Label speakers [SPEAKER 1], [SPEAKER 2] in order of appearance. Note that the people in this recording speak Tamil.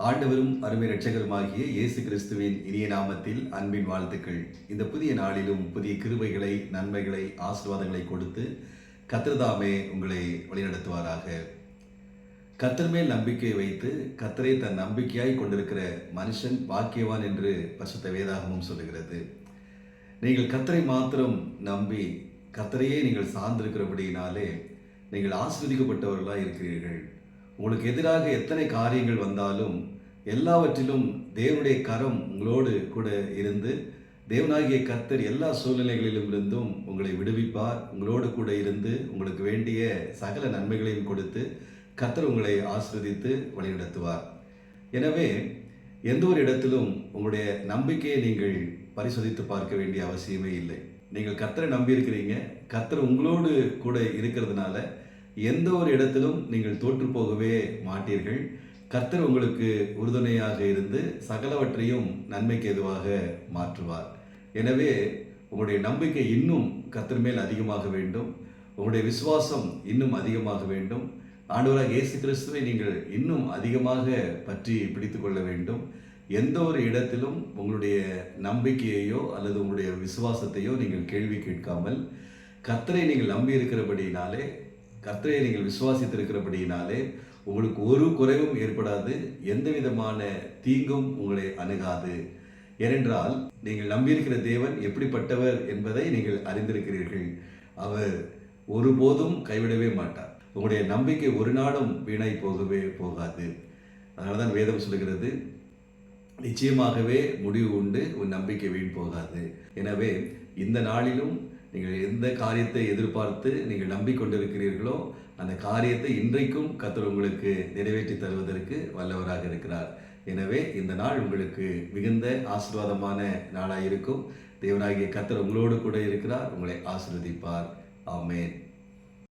[SPEAKER 1] ஆண்டவரும் அருமை ரட்சகருமாகிய இயேசு கிறிஸ்துவின் இனிய நாமத்தில் அன்பின் வாழ்த்துக்கள். இந்த புதிய நாளிலும் புதிய கிருபைகளை நன்மைகளை ஆசீர்வாதங்களை கொடுத்து கத்திரதாமே உங்களை வழிநடத்துவாராக. கத்தர் மேல் நம்பிக்கை வைத்து கத்தரை தன் நம்பிக்கையாய் கொண்டிருக்கிற மனுஷன் பாக்கியவான் என்று பசுத்த வேதாகமும் சொல்லுகிறது. நீங்கள் கத்தரை மாத்திரம் நம்பி கத்தரையே நீங்கள் சார்ந்திருக்கிறபடியினாலே நீங்கள் ஆஸ்வதிக்கப்பட்டவர்களாக இருக்கிறீர்கள். உங்களுக்கு எதிராக எத்தனை காரியங்கள் வந்தாலும் எல்லாவற்றிலும் தேவனுடைய கரம் உங்களோடு கூட இருந்து தேவனாகிய கர்த்தர் எல்லா சூழ்நிலைகளிலும் இருந்தும் உங்களை விடுவிப்பார். உங்களோடு கூட இருந்து உங்களுக்கு வேண்டிய சகல நன்மைகளையும் கொடுத்து கர்த்தர் உங்களை ஆஸ்வதித்து வழிநடத்துவார். எனவே எந்த ஒரு இடத்திலும் உங்களுடைய நம்பிக்கையை நீங்கள் பரிசோதித்து பார்க்க வேண்டிய அவசியமே இல்லை. நீங்கள் கர்த்தரை நம்பியிருக்கிறீங்க. கர்த்தர் உங்களோடு கூட இருக்கிறதுனால எந்த ஒரு இடத்திலும் நீங்கள் தோற்று போகவே மாட்டீர்கள். கர்த்தர் உங்களுக்கு உறுதுணையாக இருந்து சகலவற்றையும் நன்மைக்கு எதுவாக மாற்றுவார். எனவே உங்களுடைய நம்பிக்கை இன்னும் கர்த்தர் மேல் அதிகமாக வேண்டும். உங்களுடைய விசுவாசம் இன்னும் அதிகமாக வேண்டும். ஆண்டவராக இயேசு கிறிஸ்துவை நீங்கள் இன்னும் அதிகமாக பற்றி பிடித்து கொள்ள வேண்டும். எந்த ஒரு இடத்திலும் உங்களுடைய நம்பிக்கையையோ அல்லது உங்களுடைய விசுவாசத்தையோ நீங்கள் கேள்வி கேட்காமல் கர்த்தரை நீங்கள் நம்பி இருக்கிறபடினாலே கர்த்தரை நீங்கள் விசுவாசித்திருக்கிறபடியினாலே உங்களுக்கு ஒரு குறைவும் ஏற்படாது. எந்த விதமான தீங்கும் உங்களை அணுகாது. ஏனென்றால் நீங்கள் நம்பியிருக்கிற தேவன் எப்படிப்பட்டவர் என்பதை நீங்கள் அறிந்திருக்கிறீர்கள். அவர் ஒருபோதும் கைவிடவே மாட்டார். உங்களுடைய நம்பிக்கை ஒரு நாளும் வீணாய் போகவே போகாது. அதனால தான் வேதம் சொல்லுகிறது நிச்சயமாகவே முடிவு உண்டு உன் நம்பிக்கை வீண் போகாது. எனவே இந்த நாளிலும் நீங்கள் எந்த காரியத்தை எதிர்பார்த்து நீங்கள் நம்பிக்கொண்டிருக்கிறீர்களோ அந்த காரியத்தை இன்றைக்கும் கத்தர் உங்களுக்கு நிறைவேற்றி தருவதற்கு வல்லவராக இருக்கிறார். எனவே இந்த நாள் உங்களுக்கு மிகுந்த ஆசீர்வாதமான நாளாக இருக்கும் தேவனாகிய கத்தர் உங்களோடு கூட இருக்கிறார். உங்களை ஆசிர்வதிப்பார். ஆமேன்.